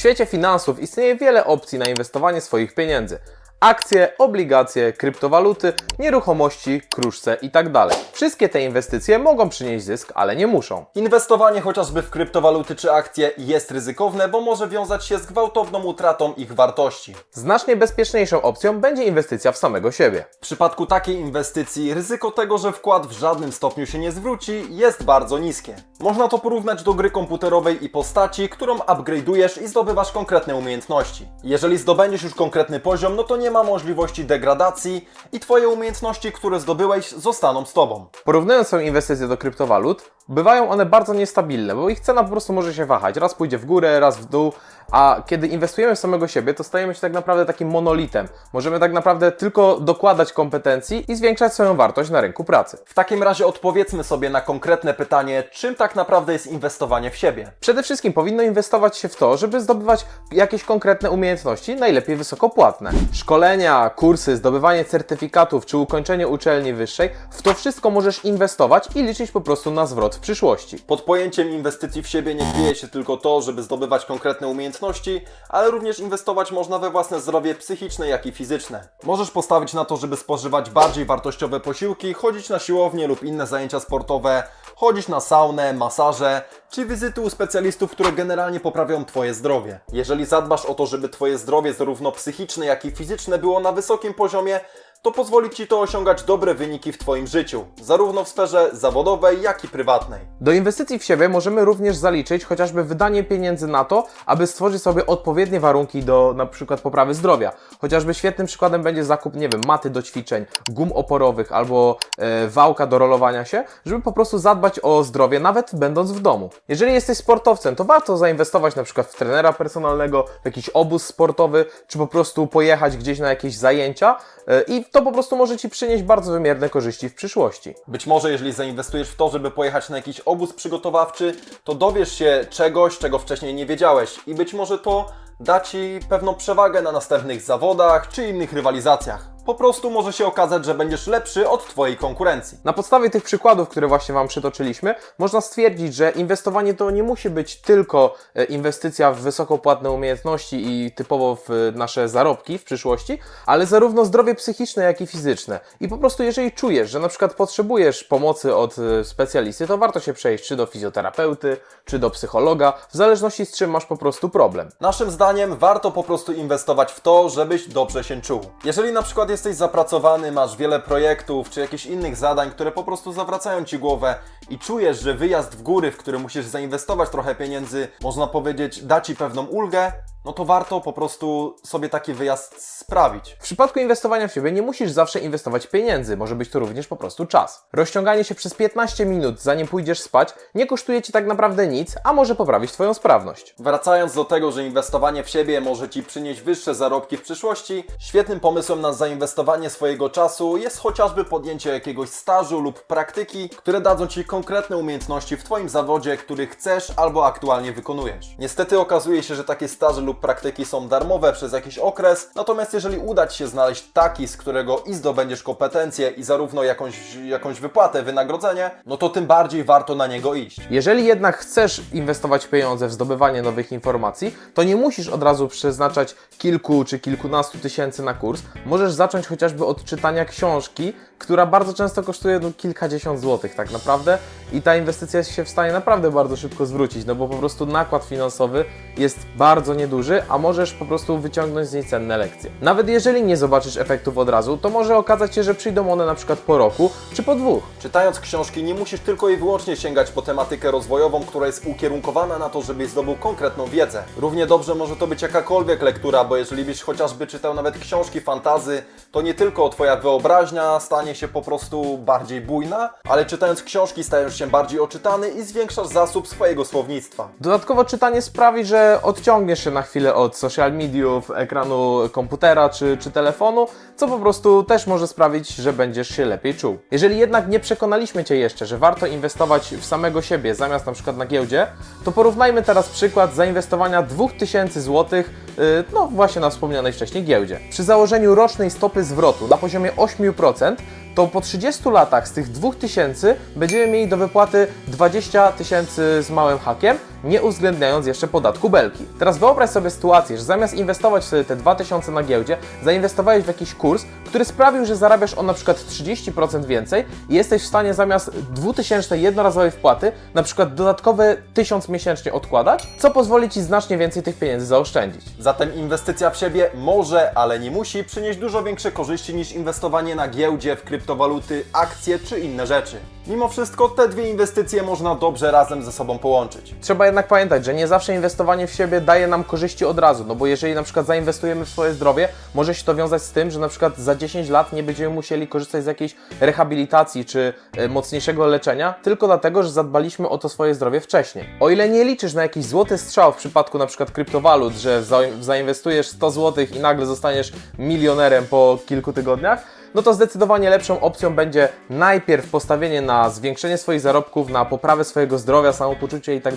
świecie finansów istnieje wiele opcji na inwestowanie swoich pieniędzy. Akcje, obligacje, kryptowaluty, nieruchomości, kruszce itd. Wszystkie te inwestycje mogą przynieść zysk, ale nie muszą. Inwestowanie chociażby w kryptowaluty czy akcje jest ryzykowne, bo może wiązać się z gwałtowną utratą ich wartości. Znacznie bezpieczniejszą opcją będzie inwestycja w samego siebie. W przypadku takiej inwestycji ryzyko tego, że wkład w żadnym stopniu się nie zwróci, jest bardzo niskie. Można to porównać do gry komputerowej i postaci, którą upgrade'ujesz i zdobywasz konkretne umiejętności. Jeżeli zdobędziesz już konkretny poziom, no to nie ma możliwości degradacji i Twoje umiejętności, które zdobyłeś, zostaną z Tobą. Porównując swoją inwestycję do kryptowalut, bywają one bardzo niestabilne, bo ich cena po prostu może się wahać. Raz pójdzie w górę, raz w dół, a kiedy inwestujemy w samego siebie, to stajemy się tak naprawdę takim monolitem. Możemy tak naprawdę tylko dokładać kompetencji i zwiększać swoją wartość na rynku pracy. W takim razie odpowiedzmy sobie na konkretne pytanie, czym tak naprawdę jest inwestowanie w siebie. Przede wszystkim powinno inwestować się w to, żeby zdobywać jakieś konkretne umiejętności, najlepiej wysokopłatne. Szkolenia, kursy, zdobywanie certyfikatów czy ukończenie uczelni wyższej, w to wszystko możesz inwestować i liczyć po prostu na zwrot przyszłości. Pod pojęciem inwestycji w siebie nie kryje się tylko to, żeby zdobywać konkretne umiejętności, ale również inwestować można we własne zdrowie psychiczne, jak i fizyczne. Możesz postawić na to, żeby spożywać bardziej wartościowe posiłki, chodzić na siłownię lub inne zajęcia sportowe, chodzić na saunę, masaże, czy wizyty u specjalistów, które generalnie poprawią Twoje zdrowie. Jeżeli zadbasz o to, żeby Twoje zdrowie zarówno psychiczne, jak i fizyczne było na wysokim poziomie, to pozwoli Ci to osiągać dobre wyniki w Twoim życiu, zarówno w sferze zawodowej, jak i prywatnej. Do inwestycji w siebie możemy również zaliczyć chociażby wydanie pieniędzy na to, aby stworzyć sobie odpowiednie warunki do na przykład poprawy zdrowia. Chociażby świetnym przykładem będzie zakup, nie wiem, maty do ćwiczeń, gum oporowych albo e, wałka do rolowania się, żeby po prostu zadbać o zdrowie, nawet będąc w domu. Jeżeli jesteś sportowcem, to warto zainwestować na przykład w trenera personalnego, w jakiś obóz sportowy, czy po prostu pojechać gdzieś na jakieś zajęcia e, i to po prostu może Ci przynieść bardzo wymierne korzyści w przyszłości. Być może jeżeli zainwestujesz w to, żeby pojechać na jakiś obóz przygotowawczy, to dowiesz się czegoś, czego wcześniej nie wiedziałeś i być może to da Ci pewną przewagę na następnych zawodach czy innych rywalizacjach. Po prostu może się okazać, że będziesz lepszy od Twojej konkurencji. Na podstawie tych przykładów, które właśnie Wam przytoczyliśmy, można stwierdzić, że inwestowanie to nie musi być tylko e, inwestycja w wysokopłatne umiejętności i typowo w e, nasze zarobki w przyszłości, ale zarówno zdrowie psychiczne, jak i fizyczne. I po prostu jeżeli czujesz, że na przykład potrzebujesz pomocy od e, specjalisty, to warto się przejść czy do fizjoterapeuty, czy do psychologa, w zależności z czym masz po prostu problem. Naszym zdaniem warto po prostu inwestować w to, żebyś dobrze się czuł. Jeżeli na przykład jesteś zapracowany, masz wiele projektów czy jakichś innych zadań, które po prostu zawracają ci głowę i czujesz, że wyjazd w góry, w który musisz zainwestować trochę pieniędzy, można powiedzieć, da ci pewną ulgę, no to warto po prostu sobie taki wyjazd sprawić. W przypadku inwestowania w siebie nie musisz zawsze inwestować pieniędzy, może być to również po prostu czas. Rozciąganie się przez 15 minut, zanim pójdziesz spać, nie kosztuje Ci tak naprawdę nic, a może poprawić Twoją sprawność. Wracając do tego, że inwestowanie w siebie może Ci przynieść wyższe zarobki w przyszłości, świetnym pomysłem na zainwestowanie swojego czasu jest chociażby podjęcie jakiegoś stażu lub praktyki, które dadzą Ci konkretne umiejętności w Twoim zawodzie, który chcesz albo aktualnie wykonujesz. Niestety okazuje się, że takie staże lub praktyki są darmowe przez jakiś okres, natomiast jeżeli uda Ci się znaleźć taki, z którego i zdobędziesz kompetencje i zarówno jakąś, jakąś wypłatę, wynagrodzenie, no to tym bardziej warto na niego iść. Jeżeli jednak chcesz inwestować pieniądze w zdobywanie nowych informacji, to nie musisz od razu przeznaczać kilku czy kilkunastu tysięcy na kurs. Możesz zacząć chociażby od czytania książki, która bardzo często kosztuje no, kilkadziesiąt złotych tak naprawdę i ta inwestycja się w stanie naprawdę bardzo szybko zwrócić, no bo po prostu nakład finansowy jest bardzo nieduży, a możesz po prostu wyciągnąć z niej cenne lekcje. Nawet jeżeli nie zobaczysz efektów od razu, to może okazać się, że przyjdą one na przykład po roku czy po dwóch. Czytając książki nie musisz tylko i wyłącznie sięgać po tematykę rozwojową, która jest ukierunkowana na to, żebyś zdobył konkretną wiedzę. Równie dobrze może to być jakakolwiek lektura, bo jeżeli byś chociażby czytał nawet książki fantazy, to nie tylko Twoja wyobraźnia stanie się po prostu bardziej bujna, ale czytając książki stajesz się bardziej oczytany i zwiększasz zasób swojego słownictwa. Dodatkowo czytanie sprawi, że odciągniesz się na chwilę od social mediów, ekranu komputera czy, czy telefonu, co po prostu też może sprawić, że będziesz się lepiej czuł. Jeżeli jednak nie przekonaliśmy Cię jeszcze, że warto inwestować w samego siebie zamiast na przykład na giełdzie, to porównajmy teraz przykład zainwestowania 2000 zł, yy, no właśnie na wspomnianej wcześniej giełdzie. Przy założeniu rocznej stopy zwrotu na poziomie 8%, to po 30 latach z tych 2000 będziemy mieli do wypłaty 20 tysięcy z małym hakiem, nie uwzględniając jeszcze podatku belki. Teraz wyobraź sobie sytuację, że zamiast inwestować sobie te 2000 na giełdzie, zainwestowałeś w jakiś kurs, który sprawił, że zarabiasz on na przykład 30% więcej i jesteś w stanie zamiast 2000 jednorazowej wpłaty, na przykład dodatkowe 1000 miesięcznie odkładać, co pozwoli Ci znacznie więcej tych pieniędzy zaoszczędzić. Zatem inwestycja w siebie może, ale nie musi przynieść dużo większe korzyści niż inwestowanie na giełdzie, w kryptowaluty, akcje czy inne rzeczy. Mimo wszystko te dwie inwestycje można dobrze razem ze sobą połączyć. Trzeba jednak pamiętać, że nie zawsze inwestowanie w siebie daje nam korzyści od razu, no bo jeżeli na przykład zainwestujemy w swoje zdrowie, może się to wiązać z tym, że na przykład za 10 lat nie będziemy musieli korzystać z jakiejś rehabilitacji czy e, mocniejszego leczenia, tylko dlatego, że zadbaliśmy o to swoje zdrowie wcześniej. O ile nie liczysz na jakiś złoty strzał w przypadku na przykład kryptowalut, że za, zainwestujesz 100 zł i nagle zostaniesz milionerem po kilku tygodniach, no to zdecydowanie lepszą opcją będzie najpierw postawienie na zwiększenie swoich zarobków, na poprawę swojego zdrowia, samopoczucia i tak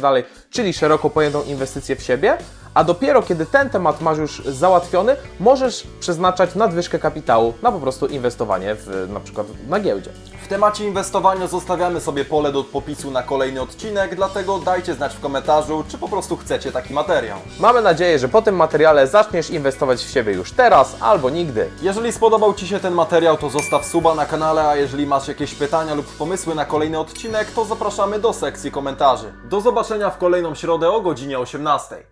czyli szeroko pojętą inwestycję w siebie, a dopiero kiedy ten temat masz już załatwiony, możesz przeznaczać nadwyżkę kapitału na po prostu inwestowanie w na przykład na giełdzie. W temacie inwestowania zostawiamy sobie pole do popisu na kolejny odcinek, dlatego dajcie znać w komentarzu, czy po prostu chcecie taki materiał. Mamy nadzieję, że po tym materiale zaczniesz inwestować w siebie już teraz albo nigdy. Jeżeli spodobał Ci się ten materiał, to zostaw suba na kanale, a jeżeli masz jakieś pytania lub pomysły na kolejny odcinek, to zapraszamy do sekcji komentarzy. Do zobaczenia w kolejną środę o godzinie 18.